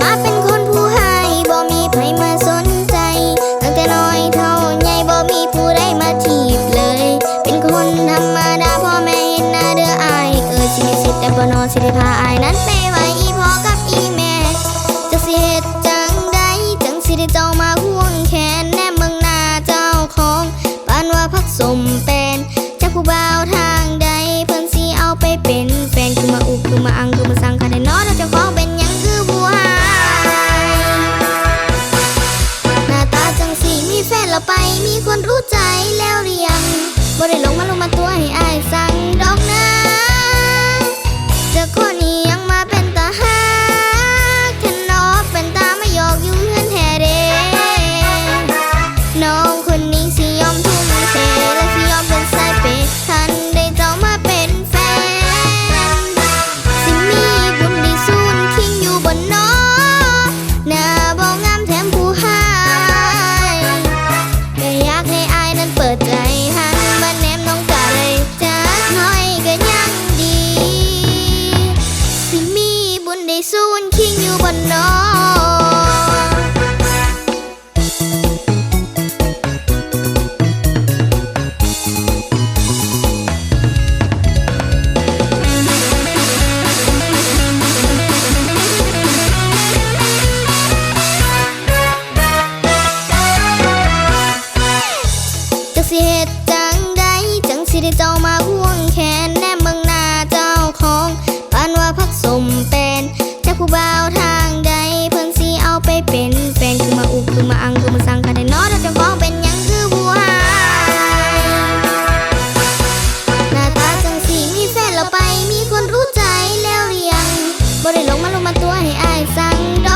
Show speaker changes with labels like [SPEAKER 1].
[SPEAKER 1] มาเป็นคนผู้ให้บ่มีใครมาสนใจ ตั้งแต่น้อยเท่าใหญ่บ่มีผู้ใดมาทีบเลย เป็นคนธรรมดาพ่อแม่เห็นหน้าเด้ออายเออสิมีสิทธิ์แต่บ่นอนสิได้พาอายนั้นไปไว้อีพ่อกับอีแม่จะสิเฮ็ดจังใดจังสิได้เจ้ามาห่วงแขนแนมเมืองหน้าเจ้าของปานว่าพักสมเป็นจากผู้บ่าวทางใดเพิ่นสิเอาไปเป็นแฟนคือมาอุกคือมาอังคือมาสัง มีคนรู้ใจแล้วหรือยังบ่ได้ลงมาลงมาตัวให้อายสั่งดอกนะเจะคนนี้ยังมาเป็นตาฮักแค่นอเป็นตาไม่ยอกอยู่เฮือนแท้เด้น้องคนนี้สิยอมทุ่มเทและสิยอม buồn để số anh khi như bạn nó สิเหตุจังใดจังสิได้เจ้ามาพ่วงแขน ผู้บ่าวทางใด เพิ่นสิเอาไปเป็นแฟนคือมาอุบคือมาอังคือมาสั่งกันได้นอถ้จ้าของเป็นยังคือผู้หายหน้าตาจังสีมีแฟนแล้วไปมีคนรู้ใจแล้วเรียงบ่ได้ลงมาลงมาตัวให้อายสั่งดอก